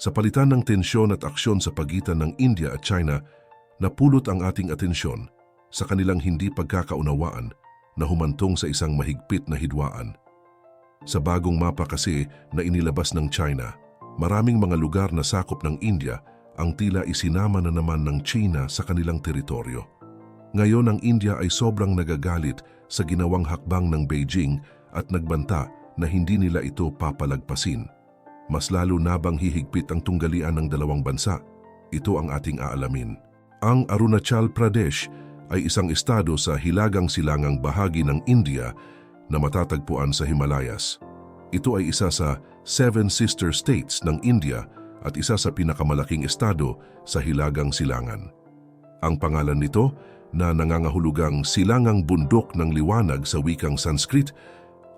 Sa palitan ng tensyon at aksyon sa pagitan ng India at China, napulot ang ating atensyon sa kanilang hindi pagkakaunawaan na humantong sa isang mahigpit na hidwaan. Sa bagong mapa kasi na inilabas ng China, maraming mga lugar na sakop ng India ang tila isinama na naman ng China sa kanilang teritoryo. Ngayon ang India ay sobrang nagagalit sa ginawang hakbang ng Beijing at nagbanta na hindi nila ito papalagpasin. Mas lalo nabang hihigpit ang tunggalian ng dalawang bansa. Ito ang ating aalamin. Ang Arunachal Pradesh ay isang estado sa hilagang silangang bahagi ng India na matatagpuan sa Himalayas. Ito ay isa sa Seven Sister States ng India at isa sa pinakamalaking estado sa hilagang silangan. Ang pangalan nito na nangangahulugang silangang bundok ng liwanag sa wikang Sanskrit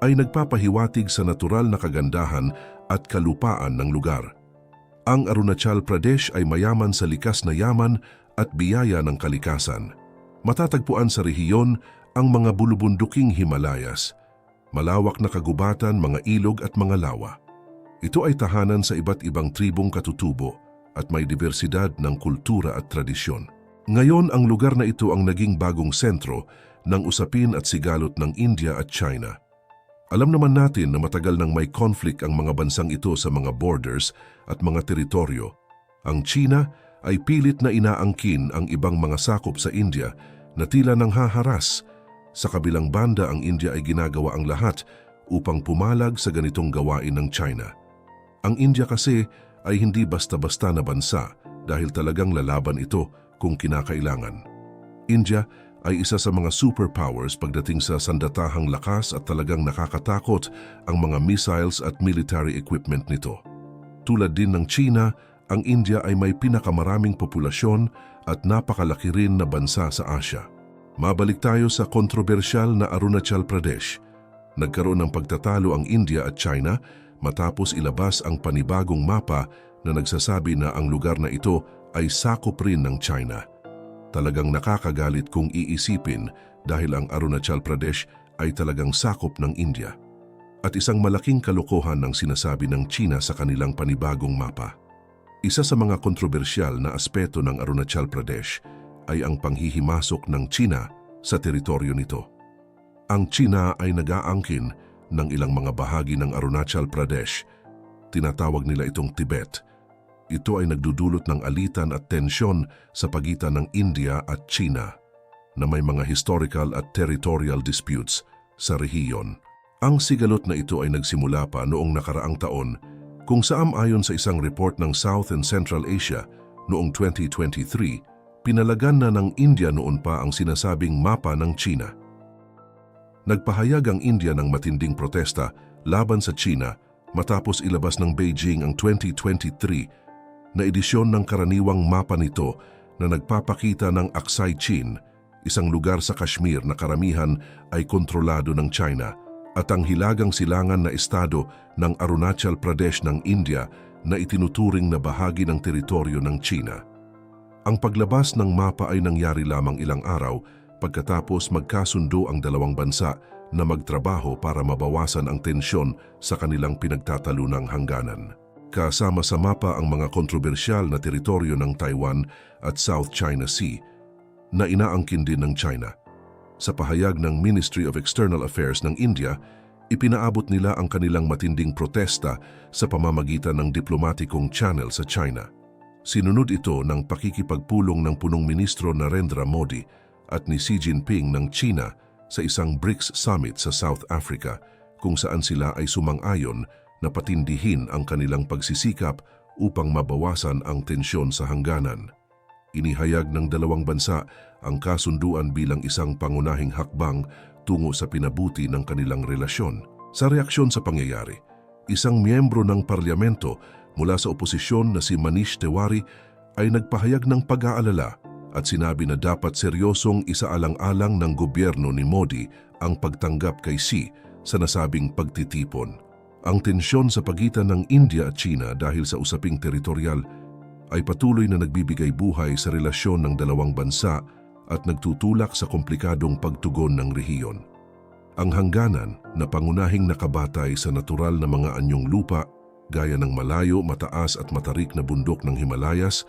ay nagpapahiwatig sa natural na kagandahan at kalupaan ng lugar. Ang Arunachal Pradesh ay mayaman sa likas na yaman at biyaya ng kalikasan. Matatagpuan sa rehiyon ang mga bulubunduking Himalayas, malawak na kagubatan, mga ilog at mga lawa. Ito ay tahanan sa iba't ibang tribong katutubo at may diversidad ng kultura at tradisyon. Ngayon ang lugar na ito ang naging bagong sentro ng usapin at sigalot ng India at China. Alam naman natin na matagal nang may conflict ang mga bansang ito sa mga borders at mga teritoryo. Ang China ay pilit na inaangkin ang ibang mga sakop sa India na tila nang haharas. Sa kabilang banda ang India ay ginagawa ang lahat upang pumalag sa ganitong gawain ng China. Ang India kasi ay hindi basta-basta na bansa dahil talagang lalaban ito kung kinakailangan. India ay isa sa mga superpowers pagdating sa sandatahang lakas at talagang nakakatakot ang mga missiles at military equipment nito. Tulad din ng China, ang India ay may pinakamaraming populasyon at napakalaki rin na bansa sa Asia. Mabalik tayo sa kontrobersyal na Arunachal Pradesh. Nagkaroon ng pagtatalo ang India at China matapos ilabas ang panibagong mapa na nagsasabi na ang lugar na ito ay sakop rin ng China. Talagang nakakagalit kung iisipin dahil ang Arunachal Pradesh ay talagang sakop ng India. At isang malaking kalokohan ng sinasabi ng China sa kanilang panibagong mapa. Isa sa mga kontrobersyal na aspeto ng Arunachal Pradesh ay ang panghihimasok ng China sa teritoryo nito. Ang China ay nag-aangkin ng ilang mga bahagi ng Arunachal Pradesh. Tinatawag nila itong Tibet ito ay nagdudulot ng alitan at tensyon sa pagitan ng India at China na may mga historical at territorial disputes sa rehiyon. Ang sigalot na ito ay nagsimula pa noong nakaraang taon kung saan ayon sa isang report ng South and Central Asia noong 2023, pinalagan na ng India noon pa ang sinasabing mapa ng China. Nagpahayag ang India ng matinding protesta laban sa China matapos ilabas ng Beijing ang 2023 na edisyon ng karaniwang mapa nito na nagpapakita ng Aksai Chin, isang lugar sa Kashmir na karamihan ay kontrolado ng China, at ang hilagang silangan na estado ng Arunachal Pradesh ng India na itinuturing na bahagi ng teritoryo ng China. Ang paglabas ng mapa ay nangyari lamang ilang araw pagkatapos magkasundo ang dalawang bansa na magtrabaho para mabawasan ang tensyon sa kanilang pinagtatalunang hangganan kasama sa mapa ang mga kontrobersyal na teritoryo ng Taiwan at South China Sea na inaangkin din ng China. Sa pahayag ng Ministry of External Affairs ng India, ipinaabot nila ang kanilang matinding protesta sa pamamagitan ng diplomatikong channel sa China. Sinunod ito ng pakikipagpulong ng punong ministro Narendra Modi at ni Xi Jinping ng China sa isang BRICS Summit sa South Africa kung saan sila ay sumang-ayon na patindihin ang kanilang pagsisikap upang mabawasan ang tensyon sa hangganan. Inihayag ng dalawang bansa ang kasunduan bilang isang pangunahing hakbang tungo sa pinabuti ng kanilang relasyon. Sa reaksyon sa pangyayari, isang miyembro ng parlamento mula sa oposisyon na si Manish Tewari ay nagpahayag ng pag-aalala at sinabi na dapat seryosong isaalang-alang ng gobyerno ni Modi ang pagtanggap kay Xi sa nasabing pagtitipon. Ang tensyon sa pagitan ng India at China dahil sa usaping teritorial ay patuloy na nagbibigay buhay sa relasyon ng dalawang bansa at nagtutulak sa komplikadong pagtugon ng rehiyon. Ang hangganan na pangunahing nakabatay sa natural na mga anyong lupa, gaya ng malayo, mataas at matarik na bundok ng Himalayas,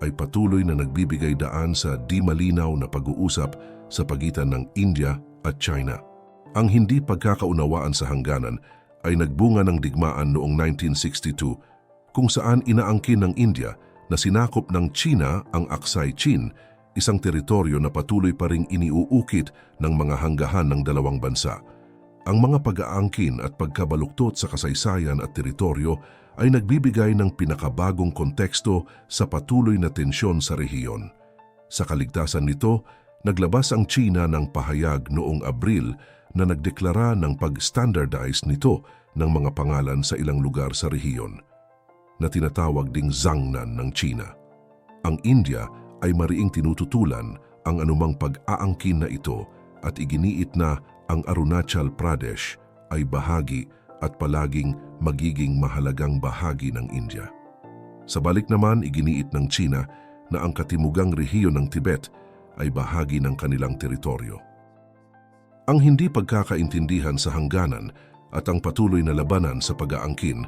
ay patuloy na nagbibigay daan sa di malinaw na pag-uusap sa pagitan ng India at China. Ang hindi pagkakaunawaan sa hangganan ay nagbunga ng digmaan noong 1962 kung saan inaangkin ng India na sinakop ng China ang Aksai Chin, isang teritoryo na patuloy pa ring iniuukit ng mga hanggahan ng dalawang bansa. Ang mga pag-aangkin at pagkabaluktot sa kasaysayan at teritoryo ay nagbibigay ng pinakabagong konteksto sa patuloy na tensyon sa rehiyon. Sa kaligtasan nito, naglabas ang China ng pahayag noong Abril na nagdeklara ng pag-standardize nito ng mga pangalan sa ilang lugar sa rehiyon na tinatawag ding Zangnan ng China. Ang India ay mariing tinututulan ang anumang pag-aangkin na ito at iginiit na ang Arunachal Pradesh ay bahagi at palaging magiging mahalagang bahagi ng India. Sa balik naman, iginiit ng China na ang katimugang rehiyon ng Tibet ay bahagi ng kanilang teritoryo. Ang hindi pagkakaintindihan sa hangganan at ang patuloy na labanan sa pag-aangkin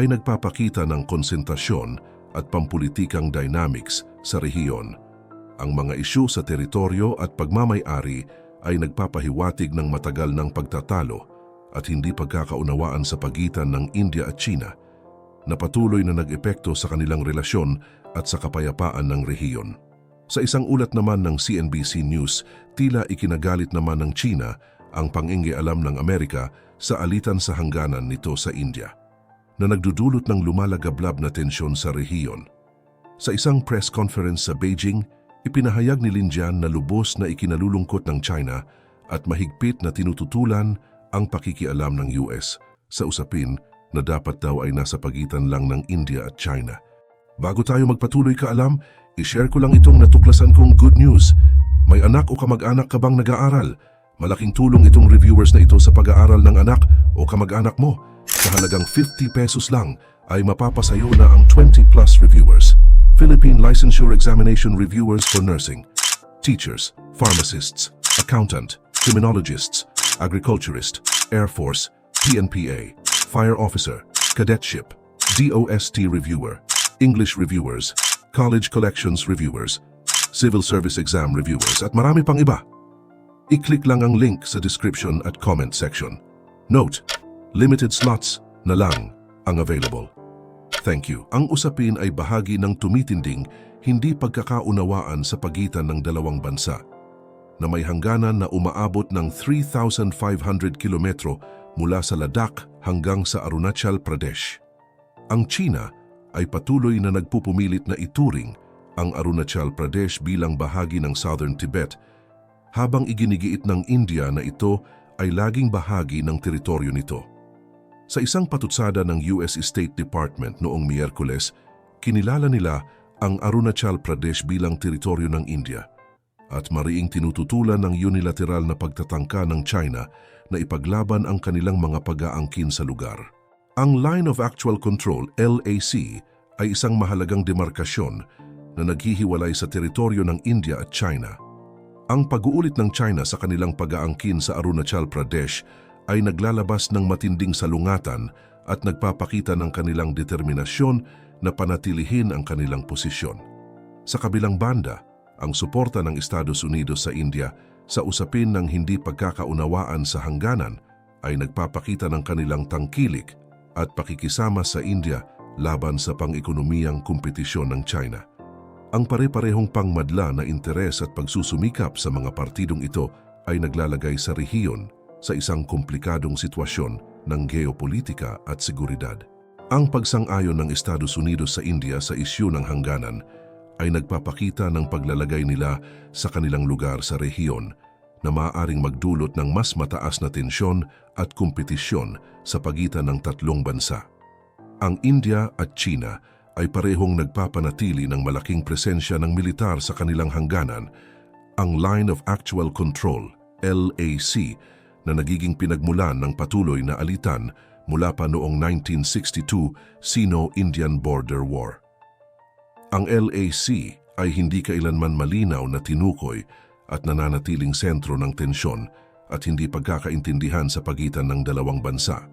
ay nagpapakita ng konsentrasyon at pampulitikang dynamics sa rehiyon. Ang mga isyu sa teritoryo at pagmamayari ay nagpapahiwatig ng matagal ng pagtatalo at hindi pagkakaunawaan sa pagitan ng India at China na patuloy na nag-epekto sa kanilang relasyon at sa kapayapaan ng rehiyon. Sa isang ulat naman ng CNBC News, tila ikinagalit naman ng China ang pangingialam ng Amerika sa alitan sa hangganan nito sa India, na nagdudulot ng lumalagablab na tensyon sa rehiyon. Sa isang press conference sa Beijing, ipinahayag ni Lin Jian na lubos na ikinalulungkot ng China at mahigpit na tinututulan ang pakikialam ng US sa usapin na dapat daw ay nasa pagitan lang ng India at China. Bago tayo magpatuloy kaalam, i-share ko lang itong natuklasan kong good news. May anak o kamag-anak ka bang nag-aaral? Malaking tulong itong reviewers na ito sa pag-aaral ng anak o kamag-anak mo. Sa halagang 50 pesos lang ay mapapasayo na ang 20 plus reviewers. Philippine Licensure Examination Reviewers for Nursing, Teachers, Pharmacists, Accountant, Criminologists, Agriculturist, Air Force, PNPA, Fire Officer, Cadetship, DOST Reviewer, English Reviewers, College Collections Reviewers, Civil Service Exam Reviewers at marami pang iba. I-click lang ang link sa description at comment section. Note, limited slots na lang ang available. Thank you. Ang usapin ay bahagi ng tumitinding hindi pagkakaunawaan sa pagitan ng dalawang bansa na may hangganan na umaabot ng 3,500 kilometro mula sa Ladakh hanggang sa Arunachal Pradesh. Ang China ay patuloy na nagpupumilit na ituring ang Arunachal Pradesh bilang bahagi ng Southern Tibet habang iginigiit ng India na ito ay laging bahagi ng teritoryo nito. Sa isang patutsada ng US State Department noong Miyerkules, kinilala nila ang Arunachal Pradesh bilang teritoryo ng India at mariing tinututulan ng unilateral na pagtatangka ng China na ipaglaban ang kanilang mga pag-aangkin sa lugar. Ang Line of Actual Control, LAC, ay isang mahalagang demarkasyon na naghihiwalay sa teritoryo ng India at China. Ang pag-uulit ng China sa kanilang pag-aangkin sa Arunachal Pradesh ay naglalabas ng matinding salungatan at nagpapakita ng kanilang determinasyon na panatilihin ang kanilang posisyon. Sa kabilang banda, ang suporta ng Estados Unidos sa India sa usapin ng hindi pagkakaunawaan sa hangganan ay nagpapakita ng kanilang tangkilik at pakikisama sa India laban sa pang-ekonomiyang kompetisyon ng China. Ang pare-parehong pangmadla na interes at pagsusumikap sa mga partidong ito ay naglalagay sa rehiyon sa isang komplikadong sitwasyon ng geopolitika at seguridad. Ang pagsang-ayon ng Estados Unidos sa India sa isyu ng hangganan ay nagpapakita ng paglalagay nila sa kanilang lugar sa rehiyon na maaaring magdulot ng mas mataas na tensyon at kompetisyon sa pagitan ng tatlong bansa. Ang India at China ay parehong nagpapanatili ng malaking presensya ng militar sa kanilang hangganan, ang Line of Actual Control, LAC, na nagiging pinagmulan ng patuloy na alitan mula pa noong 1962 Sino-Indian Border War. Ang LAC ay hindi kailanman malinaw na tinukoy at nananatiling sentro ng tensyon at hindi pagkakaintindihan sa pagitan ng dalawang bansa.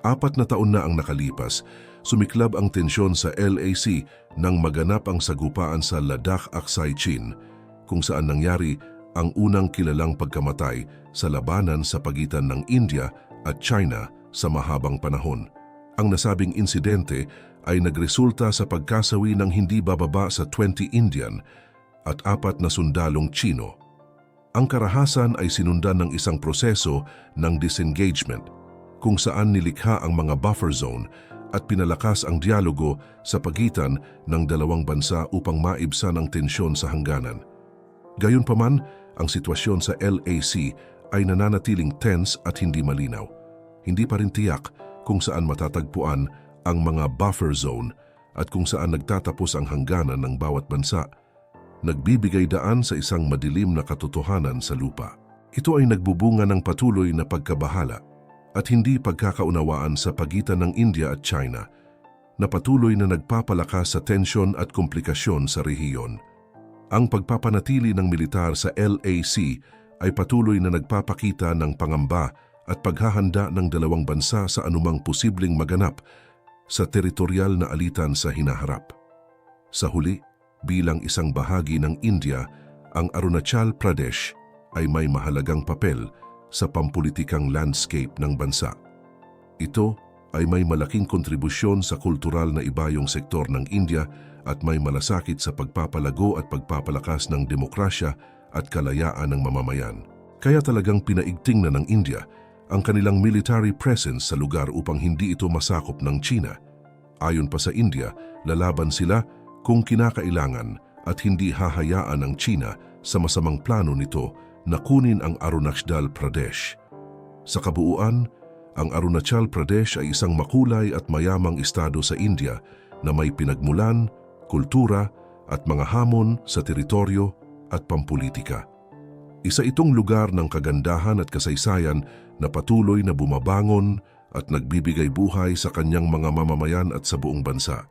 Apat na taon na ang nakalipas, sumiklab ang tensyon sa LAC nang maganap ang sagupaan sa Ladakh Aksai Chin, kung saan nangyari ang unang kilalang pagkamatay sa labanan sa pagitan ng India at China sa mahabang panahon. Ang nasabing insidente ay nagresulta sa pagkasawi ng hindi bababa sa 20 Indian at apat na sundalong Chino. Ang karahasan ay sinundan ng isang proseso ng disengagement kung saan nilikha ang mga buffer zone at pinalakas ang dialogo sa pagitan ng dalawang bansa upang maibsan ang tensyon sa hangganan. Gayunpaman, ang sitwasyon sa LAC ay nananatiling tense at hindi malinaw. Hindi pa rin tiyak kung saan matatagpuan ang mga buffer zone at kung saan nagtatapos ang hangganan ng bawat bansa. Nagbibigay daan sa isang madilim na katotohanan sa lupa. Ito ay nagbubunga ng patuloy na pagkabahala at hindi pagkakaunawaan sa pagitan ng India at China na patuloy na nagpapalakas sa tensyon at komplikasyon sa rehiyon. Ang pagpapanatili ng militar sa LAC ay patuloy na nagpapakita ng pangamba at paghahanda ng dalawang bansa sa anumang posibleng maganap sa teritorial na alitan sa hinaharap. Sa huli, bilang isang bahagi ng India, ang Arunachal Pradesh ay may mahalagang papel sa pampulitikang landscape ng bansa. Ito ay may malaking kontribusyon sa kultural na ibayong sektor ng India at may malasakit sa pagpapalago at pagpapalakas ng demokrasya at kalayaan ng mamamayan. Kaya talagang pinaigting na ng India ang kanilang military presence sa lugar upang hindi ito masakop ng China. Ayon pa sa India, lalaban sila kung kinakailangan at hindi hahayaan ng China sa masamang plano nito na kunin ang Arunachal Pradesh. Sa kabuuan, ang Arunachal Pradesh ay isang makulay at mayamang estado sa India na may pinagmulan, kultura at mga hamon sa teritoryo at pampulitika. Isa itong lugar ng kagandahan at kasaysayan na patuloy na bumabangon at nagbibigay buhay sa kanyang mga mamamayan at sa buong bansa.